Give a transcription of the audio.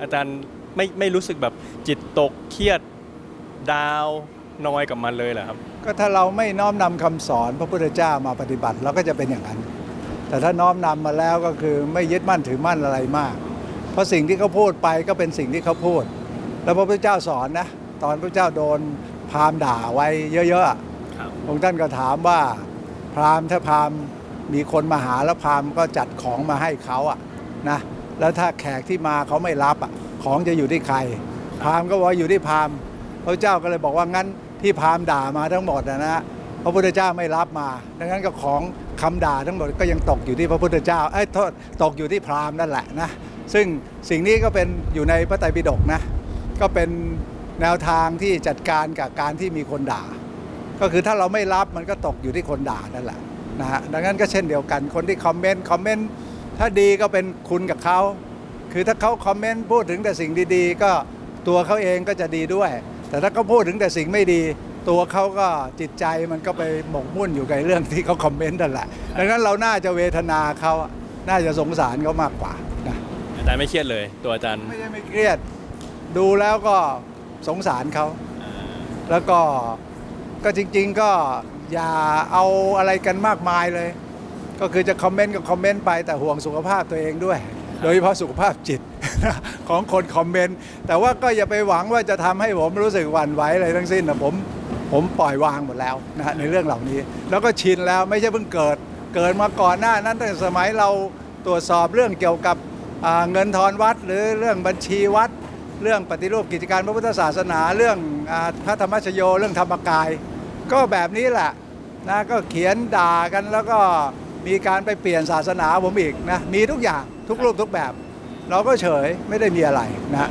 อาจารย์ไม่ไม่รู้สึกแบบจิตตกเครียดดาวนอยกับมันเลยเหรอครับ ก็ถ้าเราไม่น้อมนำคำสอนพระพุทธเจ้ามาปฏิบัติเราก็จะเป็นอย่างนั้น แต่ถ้าน้อมนำมาแล้วก็คือไม่ยึดมั่นถือมั่นอะไรมาก เพราะสิ่งที่เขาพูดไปก็เป็นสิ่งที่เขาพูด แล้วพระพุทธเจ้าสอนนะ ตอนพระเจ้าโดนพราหมณ์ด่าไว้เยอะๆอะครับองค์ท่านก็ถามว่า พราหมณ์ถ้าพราหมณ์มีคนมาหาแล้วพราหมณ์ก็จัดของมาให้เขาอะนะ แล้วถ้าแขกที่มาเขาไม่รับอะของจะอยู่ที่ใคร พราหมณ์ก็บอกว่าอยู่ที่พราหมณ์พระเจ้าก็เลยบอกว่างั้นที่พราหมณ์ด่ามาทั้งหมดนะนะพระพุทธเจ้าไม่รับมา ดังนั้นก็ของคำด่าทั้งหมดก็ยังตกอยู่ที่พระพุทธเจ้าเอ้ยโทษตกอยู่ที่พราหมณ์นั่นแหละนะซึ่งสิ่งนี้ก็เป็นอยู่ในพระไตรปิฎกนะก็เป็นแนวทางที่จัดการกับการที่มีคนด่า ก็คือถ้าเราไม่รับมันก็ตกอยู่ที่คนด่านั่นแหละนะฮะดังนั้นก็เช่นเดียวกันคนที่คอมเมนต์คอมเมนต์ ถ้าดีก็เป็นคุณกับเขา คือถ้าเขาคอมเมนต์พูดถึงแต่สิ่งดีๆ ก็ตัวเขาเองก็จะดีด้วย แต่ถ้าเขาพูดถึงแต่สิ่งไม่ดี ตัวเขาก็จิตใจมันก็ไปหมกมุ่นอยู่กับเรื่องที่เขาคอมเมนต์นั่นแหละ ดังนั้นเราน่าจะเวทนาเขาอะน่าจะสงสารเขามากกว่านะอาจารย์ไม่เครียดเลย ตัวอาจารย์ไม่ใช่ไม่เครียด ดูแล้วก็สงสารเขา แล้วก็ก็จริง ๆก็อย่าเอาอะไรกันมากมายเลย ก็คือจะคอมเมนต์ก็คอมเมนต์ไปแต่ห่วงสุขภาพตัวเองด้วย โดยเฉพาะสุขภาพจิตของคนคอมเมนต์แต่ว่าก็อย่าไปหวังว่าจะทำให้ผมรู้สึกหวั่นไหวอะไรทั้งสิ้นนะผมผมปล่อยวางหมดแล้วนะฮะในเรื่องเหล่านี้ แล้วก็ชินแล้วไม่ใช่เพิ่งเกิด เกิดมาก่อนหน้านั้นตั้งแต่สมัยเราตรวจสอบเรื่องเกี่ยวกับอ่าเงินทอนวัด หรือเรื่องบัญชีวัด เรื่องปฏิรูปกิจการพระพุทธศาสนาเรื่องอาพระธรรมชโยเรื่องธรรมกาย ก็แบบนี้แหละนะก็เขียนด่ากันแล้วก็ มีการไปเปลี่ยนศาสนาผมอีกนะมีทุกอย่างทุกรูปทุกแบบ เราก็เฉยไม่ได้มีอะไรนะ